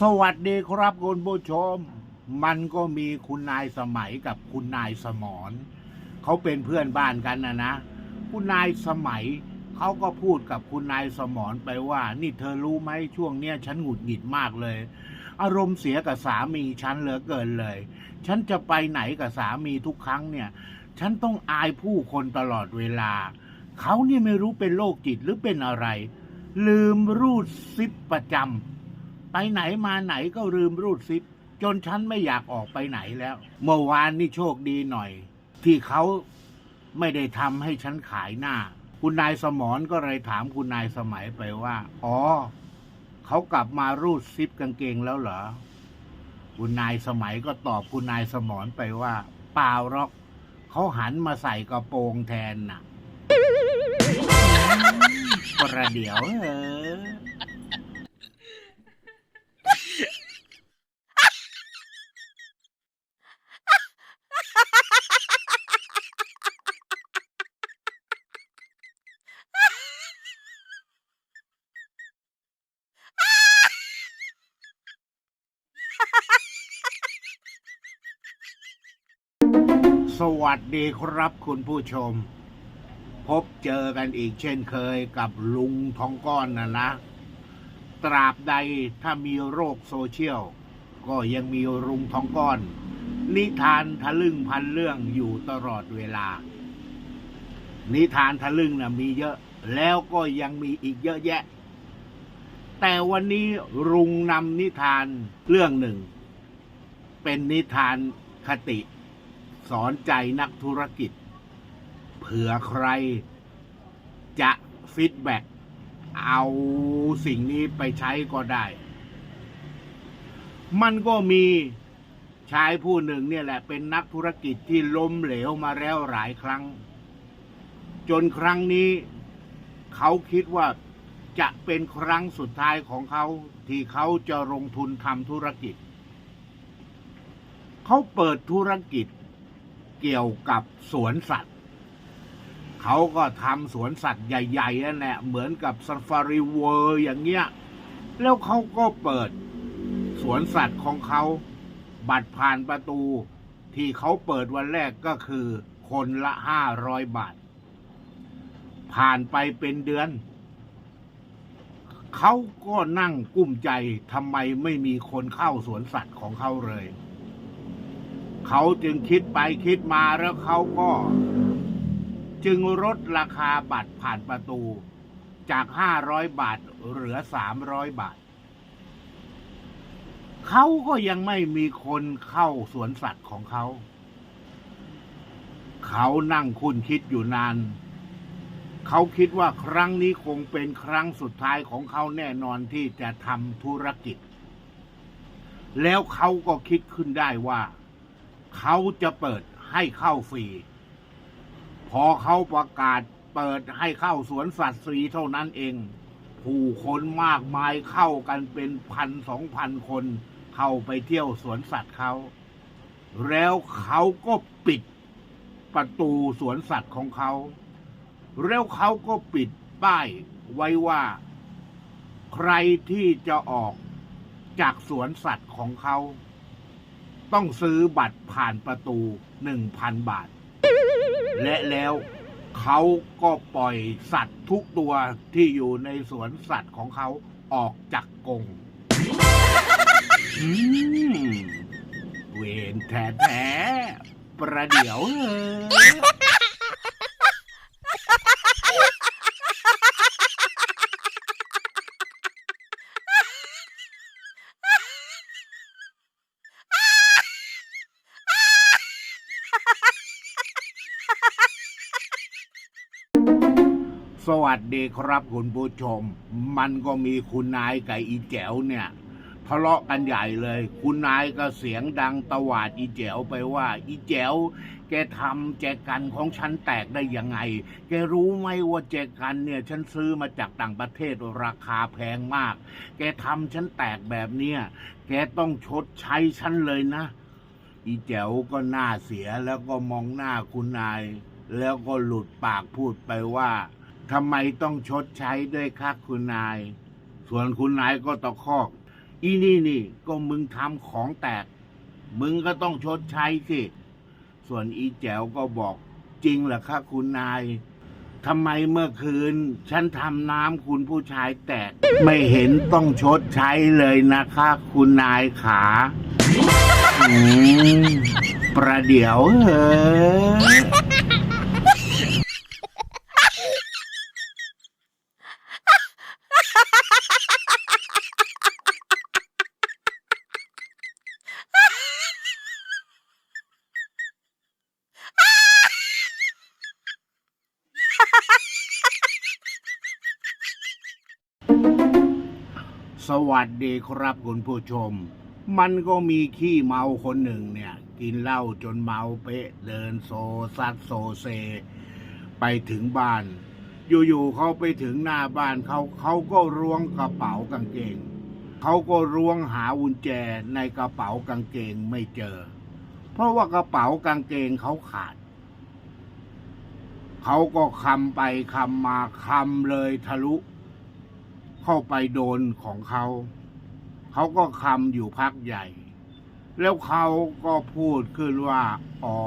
สวัสดีครับคุณผู้ชม มันก็มีคุณนายสมัยกับคุณนายสมรเขาเป็นเพื่อนบ้านกันนะนะ คุณนายสมัยเขาก็พูดกับคุณนายสมรไปว่า นี่เธอรู้ไหมช่วงเนี้ยฉันหงุดหงิดมากเลย อารมณ์เสียกับสามีฉันเหลือเกินเลย ฉันจะไปไหนกับสามีทุกครั้งเนี่ย ฉันต้องอายผู้คนตลอดเวลา เขาเนี่ยไม่รู้เป็นโรคจิตหรือเป็นอะไร ลืมรูดซิปประจำ ไปไหนมาไหนก็ลืมรูดซิป จนฉันไม่อยากออกไปไหนแล้ว เมื่อวานนี่โชคดีหน่อย ที่เขาไม่ได้ทำให้ฉันขายหน้า คุณนายสมรก็เลยถามคุณนายสมัยไปว่า อ๋อ เขากลับมารูดซิปกางเกงแล้วเหรอ คุณนายสมัยก็ตอบคุณนายสมรไปว่าเปล่าหรอกเขาหันมาใส่กระโปรงแทนน่ะประเดี๋ยวเออ สวัสดีครับคุณผู้ชม พบเจอกันอีกเช่นเคยกับลุงทองก้อนนะนะ ตราบใดถ้ามีโรคโซเชียล ก็ยังมีลุงทองก้อน นิทานทะลึ่งพันเรื่องอยู่ตลอดเวลา นิทานทะลึ่งนะมีเยอะแล้วก็ยังมีอีกเยอะแยะ แต่วันนี้ลุงนำนิทานเรื่องหนึ่ง เป็นนิทานคติ สอนใจนักธุรกิจ เผื่อใครจะฟีดแบ็กเอาสิ่งนี้ไปใช้ก็ได้ มันก็มีชายผู้หนึ่งเนี่ยแหละเป็นนักธุรกิจที่ล้มเหลวมาแล้วหลายครั้ง จนครั้งนี้เขาคิดว่าจะเป็นครั้งสุดท้ายของเขาที่เขาจะลงทุนทำธุรกิจ เขาเปิดธุรกิจ เกี่ยวกับสวนสัตว์ เขาก็ทำสวนสัตว์ใหญ่ๆนั่นแหละเหมือนกับซ a ฟารีเวิร์อย่างเงี้ย แล้วเขาก็เปิดสวนสัตว์ของเขา บัตรผ่านประตู ที่เขาเปิดวันแรกก็คือคนละห้าร้อยบาท ผ่านไปเป็นเดือน เขาก็นั่งกุ้มใจทำไมไม่มีคนเข้าสวนสัตว์ของเขาเลย เขาจึงคิดไปคิดมาแล้วเขาก็ จึงลดราคาบัตรผ่านประตู จากห้าร้อยบาทเหลือสามร้อยบาท เขาก็ยังไม่มีคนเข้าสวนสัตว์ของเขา เขานั่งคุณคิดอยู่นาน เขาคิดว่าครั้งนี้คงเป็นครั้งสุดท้ายของเขาแน่นอนที่จะทำธุรกิจ แล้วเขาก็คิดขึ้นได้ว่า เขาจะเปิดให้เข้าฟรี พอเขาประกาศเปิดให้เข้าสวนสัตว์ฟรีเท่านั้นเอง ผู้คนมากมายเข้ากันเป็นพันสองพันคน เข้าไปเที่ยวสวนสัตว์เขา แล้วเขาก็ปิดประตูสวนสัตว์ของเขา แล้วเขาก็ปิดป้ายไว้ว่า ใครที่จะออกจากสวนสัตว์ของเขา ต้องซื้อบัตรผ่านประตูหนึ่งพันบาท และแล้วเขาก็ปล่อยสัตว์ทุกตัวที่อยู่ในสวนสัตว์ของเขาออกจากกรงเวนแท้แท้ๆประเดี๋ยวเออ สวัสดีครับคุณผู้ชม มันก็มีคุณนายกับอีแจ๋วเนี่ยทะเลาะกันใหญ่เลย คุณนายก็เสียงดังตวาดอีแจ๋วไปว่า อีแจ๋วแกทำแจกันของฉันแตกได้ยังไง แกรู้ไหมว่าแจกันเนี่ยฉันซื้อมาจากต่างประเทศราคาแพงมาก แกทำฉันแตกแบบเนี้ยแกต้องชดใช้ฉันเลยนะ อีแจ๋วก็หน้าเสียแล้วก็มองหน้าคุณนาย แล้วก็หลุดปากพูดไปว่า ทำไมต้องชดใช้ด้วยคะคุณนาย ส่วนคุณนายก็ตะคอก อีนี่นี่ก็มึงทำของแตก มึงก็ต้องชดใช้สิ ส่วนอีแจ๋วก็บอก จริงเหรอคะคุณนายทำไมเมื่อคืน ฉันทำน้ำคุณผู้ชายแตก ไม่เห็นต้องชดใช้เลยนะคะ คุณนายขาอืมประเดี๋ยวเหอะ ส วัสดีครับคุณผู้ชม มันก็มีขี้เมาคนหนึ่งเนี่ย กินเหล้าจนเมาเป๊ะเดินโซซัดโซเซ ไปถึงบ้าน อยู่ๆเขาไปถึงหน้าบ้านเขาเขาก็ล้วงกระเป๋ากางเกงเขาก็ล้วงหากุญแจในกระเป๋ากางเกงไม่เจอ เพราะว่ากระเป๋ากางเกงเขาขาดเขาก็คำไปคำมาคำเลยทะลุ เข้าไปโดนของเขา เขาก็คำอยู่พักใหญ่ แล้วเขาก็พูดขึ้นว่า อ๋อ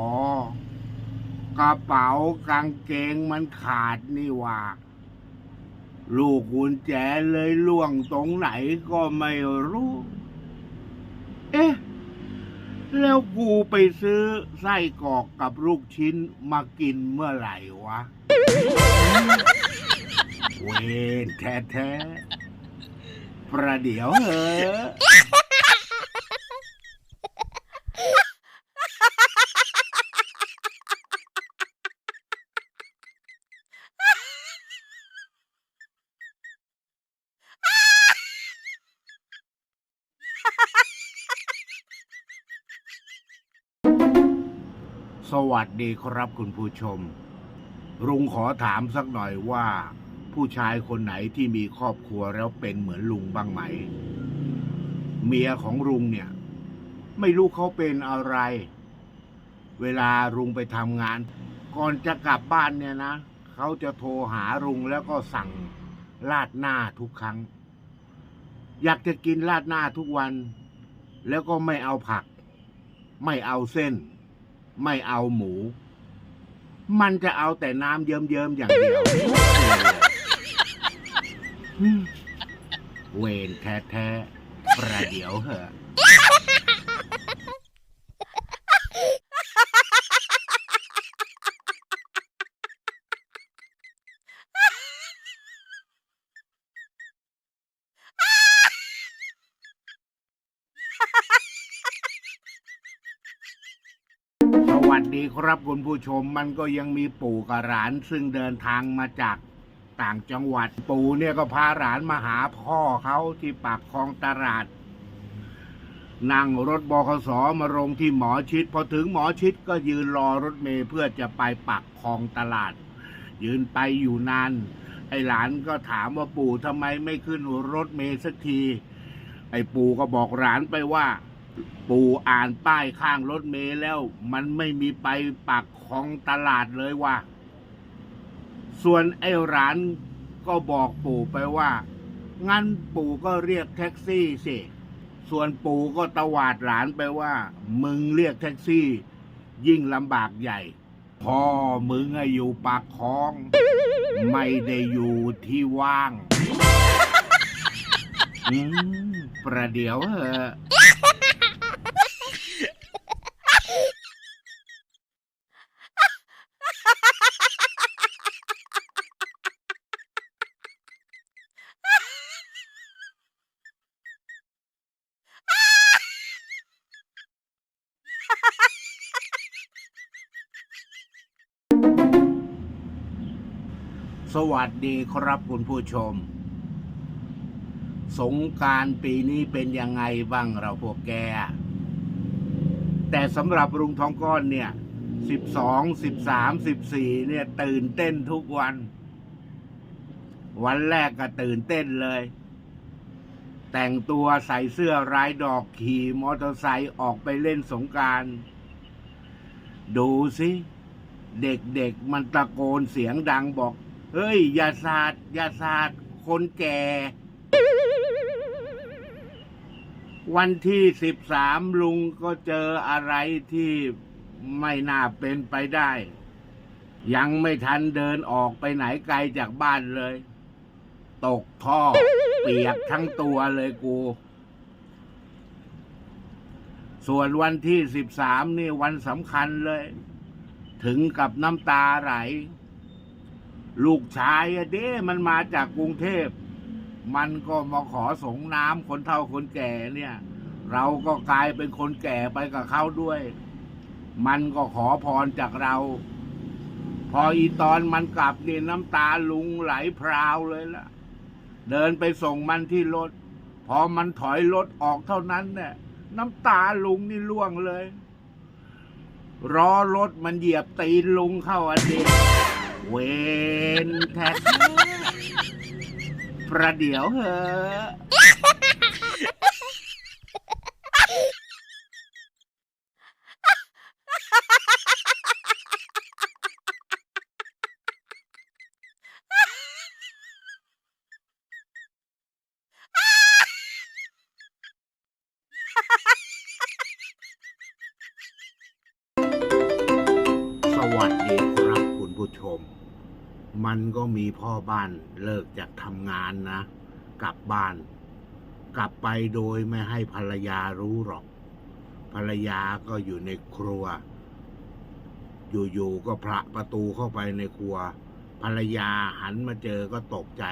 กระเป๋ากางเกงมันขาดนี่ว่าลูกกุญแจเลยล่วงตรงไหนก็ไม่รู้ เอ๊ะ แล้วกูไปซื้อไส้กรอกกับลูกชิ้นมากินเมื่อไหร่วะ เวนแท้ๆประเดี๋ยวเหอะสวัสดีครับคุณผู้ชม รุงขอถามสักหน่อยว่า ผู้ชายคนไหนที่มีครอบครัวแล้วเป็นเหมือนลุงบ้างไหม เมียของลุงเนี่ย ไม่รู้เขาเป็นอะไร เวลาลุงไปทำงาน ก่อนจะกลับบ้านเนี่ยนะเขาจะโทรหาลุงแล้วก็สั่งราดหน้าทุกครั้ง อยากจะกินราดหน้าทุกวัน แล้วก็ไม่เอาผัก ไม่เอาเส้น ไม่เอาหมู มันจะเอาแต่น้ำเยิ้มๆอย่างเดียว เวรแท้ๆประเดี๋ยวเหอะสวัสดีครับคุณผู้ชมมันก็ยังมีปู่กับหลาน ซึ่งเดินทางมาจาก ต่างจังหวัด ปู่เนี่ยก็พาหลานมาหาพ่อเขาที่ปากคลองตลาด นั่งรถบขสมาลงที่หมอชิด พอถึงหมอชิดก็ยืนรอรถเมล์เพื่อจะไปปากคลองตลาด ยืนไปอยู่นานไอ้หลานก็ถามว่าปู่ทำไมไม่ขึ้นรถเมล์สักที ไอ้ปู่ก็บอกหลานไปว่า ปู่อ่านป้ายข้างรถเมล์แล้ว มันไม่มีไปปากของตลาดเลยว่ะ ส่วนไอ้ร้านก็บอกปู่ไปว่า งั้นปู่ก็เรียกแท็กซี่สิ ส่วนปู่ก็ตวาดหลานไปว่า มึงเรียกแท็กซี่ ยิ่งลำบากใหญ่ พ่อมึงอะอยู่ปากคลอง ไม่ได้อยู่ที่ว่างอืมประเดี๋ยวเหอะ สวัสดีครับคุณผู้ชม สงการปีนี้เป็นยังไงบ้างเราพวกแก แต่สำหรับลุงทองก้อนเนี่ยสิบสองสิบสามสิบสี่เนี่ยตื่นเต้นทุกวัน วันแรกก็ตื่นเต้นเลย แต่งตัวใส่เสื้อรายดอกขี่มอเตอร์ไซค์ออกไปเล่นสงการดูสิเด็กๆมันตะโกนเสียงดังบอก เฮ้ย อย่าสาดอย่าสาดคนแก่ วันที่สิบสามลุงก็เจออะไรที่ไม่น่าเป็นไปได้ ยังไม่ทันเดินออกไปไหนไกลจากบ้านเลย ตกท่อ เปียกทั้งตัวเลยกู ส่วนวันที่สิบสามนี่วันสำคัญเลย ถึงกับน้ำตาไหล ลูกชายอะเด้มันมาจากกรุงเทพ มันก็มาขอสงน้ำคนเฒ่าคนแก่เนี่ย เราก็กลายเป็นคนแก่ไปกับเขาด้วย มันก็ขอพรจากเรา พออีตอนมันกลับนี่น้ำตาลุงไหลพราวเลยล่ะเดินไปส่งมันที่รถ พอมันถอยรถออกเท่านั้นเนี่ยน้ำตาลุงนี่ล่วงเลยล้อรถมันเหยียบตีนลุงเข้าอันเดี เวนแท้ประเดี๋ยวเหอะ มันก็มีพ่อบ้านเลิกจากทำงานนะ กลับบ้าน กลับไปโดยไม่ให้ภรรยารู้หรอก ภรรยาก็อยู่ในครัว อยู่ๆก็พระประตูเข้าไปในครัว ภรรยาหันมาเจอก็ตกใจ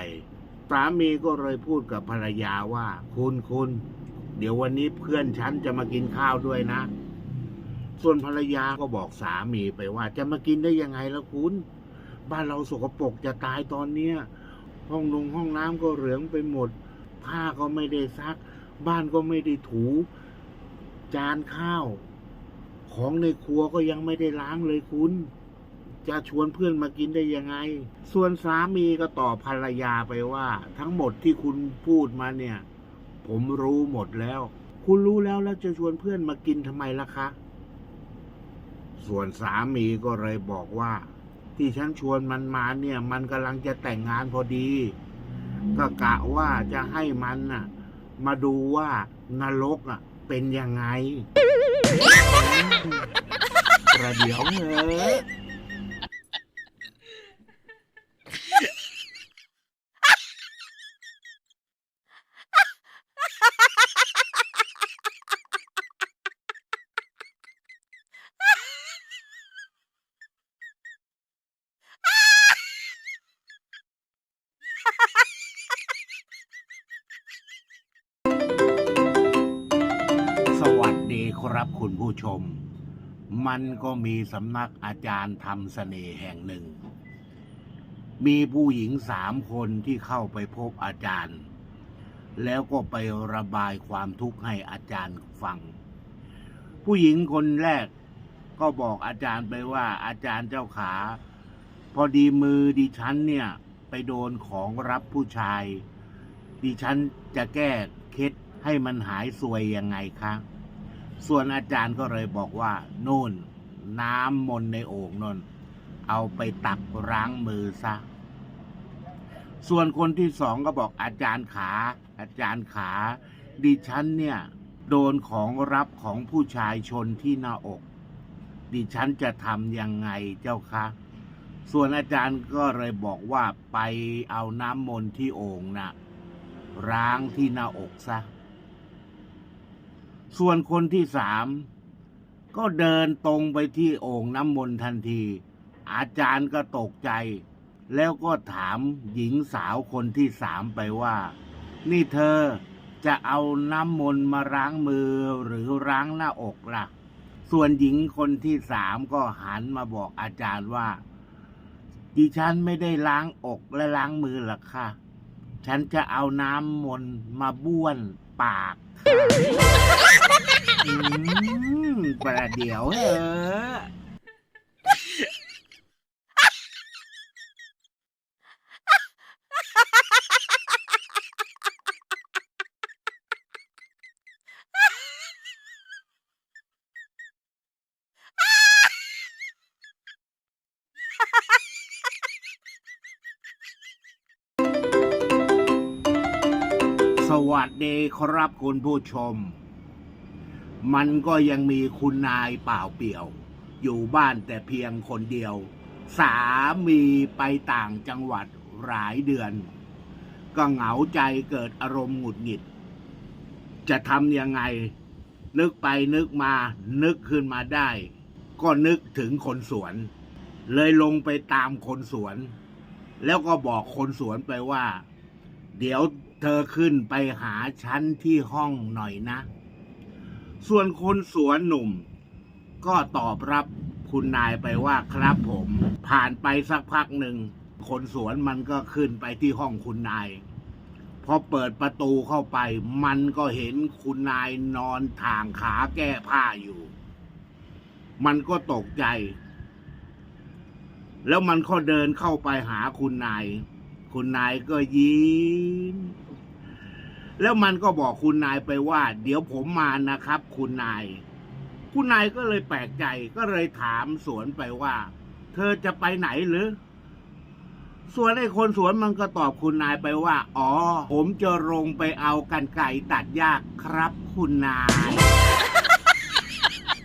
สามีก็เลยพูดกับภรรยาว่า คุณคุณเดี๋ยววันนี้เพื่อนฉันจะมากินข้าวด้วยนะ ส่วนภรรยาก็บอกสามีไปว่า จะมากินได้ยังไงแล่ะคุณ บ้านเราสกปรกจะตายตอนเนี้ยห้องนงห้องน้ำก็เหลืองไปหมด ผ้าก็ไม่ได้ซัก บ้านก็ไม่ได้ถู จานข้าว ของในครัวก็ยังไม่ได้ล้างเลยคุณ จะชวนเพื่อนมากินได้ยังไง ส่วนสามีก็ตอบภรรยาไปว่า ทั้งหมดที่คุณพูดมาเนี่ย ผมรู้หมดแล้ว คุณรู้แล้วแล้วจะชวนเพื่อนมากินทำไมล่ะคะ ส่วนสามีก็เลยบอกว่า ที่ฉันชวนมันมาเนี่ย มันกำลังจะแต่งงานพอดี ก็กะว่าจะให้มันน่ะ มาดูว่านรกอะ เป็นยังไง ประเดี๋ยวเหอะ คุณผู้ชม มันก็มีสำนักอาจารย์ทำเสน่ห์แห่งหนึ่ง มีผู้หญิงสามคนที่เข้าไปพบอาจารย์ แล้วก็ไประบายความทุกข์ให้อาจารย์ฟัง ผู้หญิงคนแรกก็บอกอาจารย์ไปว่าอาจารย์เจ้าขา พอดีมือดิฉันเนี่ยไปโดนของรับผู้ชาย ดิฉันจะแก้เคล็ดให้มันหายสวยยังไงคะ ส่วนอาจารย์ก็เลยบอกว่านู่น น้ำมนในโอ่งนนเอาไปตักล้างมือซะ ส่วนคนที่สองก็บอกอาจารย์ขา อาจารย์ขา ดิฉันเนี่ย โดนของรับของผู้ชายชนที่หน้าอก ดิฉันจะทำยังไงเจ้าคะ ส่วนอาจารย์ก็เลยบอกว่าไปเอาน้ำมนต์ที่โอ่งนะล้างที่หน้าอกซะ ส่วนคนที่สามก็เดินตรงไปที่โอ่งน้ำมนต์ทันที อาจารย์ก็ตกใจ แล้วก็ถามหญิงสาวคนที่สามไปว่า นี่เธอจะเอาน้ำมนต์มาล้างมือหรือล้างหน้าอกล่ะ ส่วนหญิงคนที่สามก็หันมาบอกอาจารย์ว่า ดิฉันไม่ได้ล้างอกและล้างมือหรอกค่ะ ฉันจะเอาน้ำมนต์มาบ้วนปากค่ะอืมประเดี๋ยวเหอ วัสดีครับคุณผู้ชม มันก็ยังมีคุณนายเปล่าเปลี่ยว อยู่บ้านแต่เพียงคนเดียว สามีไปต่างจังหวัดหลายเดือน ก็เหงาใจเกิดอารมณ์หงุดหงิด จะทำยังไง นึกไปนึกมานึกขึ้นมาได้ ก็นึกถึงคนสวน เลยลงไปตามคนสวน แล้วก็บอกคนสวนไปว่า เดี๋ยว เธอขึ้นไปหาฉันที่ห้องหน่อยนะ ส่วนคนสวนหนุ่ม ก็ตอบรับคุณนายไปว่าครับผม ผ่านไปสักพักหนึ่ง คนสวนมันก็ขึ้นไปที่ห้องคุณนาย พอเปิดประตูเข้าไป มันก็เห็นคุณนายนอนถ่างขาแก้ผ้าอยู่ มันก็ตกใจ แล้วมันก็เดินเข้าไปหาคุณนาย คุณนายก็ยิ้ม แล้วมันก็บอกคุณนายไปว่า เดี๋ยวผมมานะครับ คุณนาย คุณนายก็เลยแปลกใจก็เลยถามสวนไปว่า เธอจะไปไหนหรือ ส่วนไอ้คนสวนมันก็ตอบคุณนายไปว่า อ๋อ ผมจะลงไปเอากันไก่ตัดหญ้าครับ คุณนาย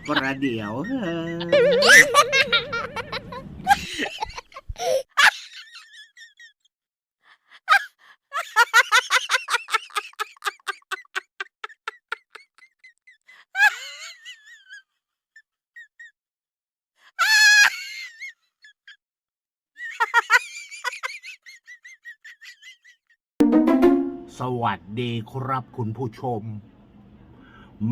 ประเดี๋ยวเฮ้ย ส วัสดีครับคุณผู้ชม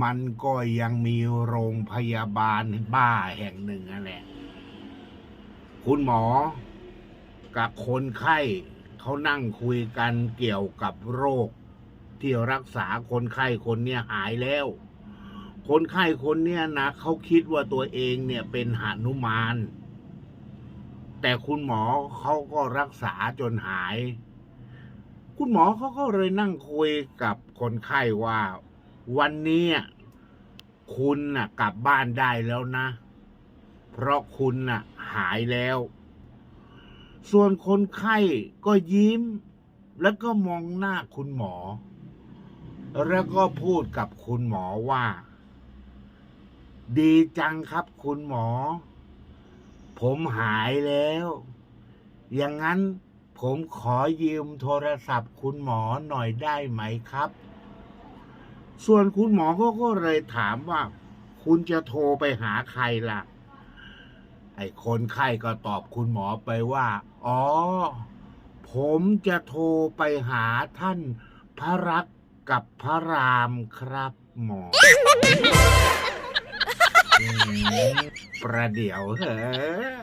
มันก็ยังมีโรงพยาบาลบ้าแห่งหนึ่งนั่นแหละ คุณหมอ กับคนไข้เขานั่งคุยกันเกี่ยวกับโรค ที่รักษาคนไข้คนเนี้ยหายแล้ว คนไข้คนเนี้ยนะเขาคิดว่าตัวเองเนี่ยเป็นหานุมาน แต่คุณหมอเขาก็รักษาจนหาย คุณหมอเขาก็เลยนั่งคุยกับคนไข้ว่า วันนี้คุณน่ะ กลับบ้านได้แล้วนะ เพราะคุณน่ะ หายแล้ว ส่วนคนไข้ก็ยิ้ม แล้วก็มองหน้าคุณหมอ แล้วก็พูดกับคุณหมอว่า ดีจังครับคุณหมอ ผมหายแล้ว อย่างนั้น ผมขอยืมโทรศัพท์คุณหมอหน่อยได้ไหมครับ ส่วนคุณหมอเขาก็เลยถามว่า คุณจะโทรไปหาใครล่ะ ไอ้คนไข้ก็ตอบคุณหมอไปว่า อ๋อ ผมจะโทรไปหาท่านพระรักษ์กับพระรามครับหมออืมประเดี๋ยวเหรอ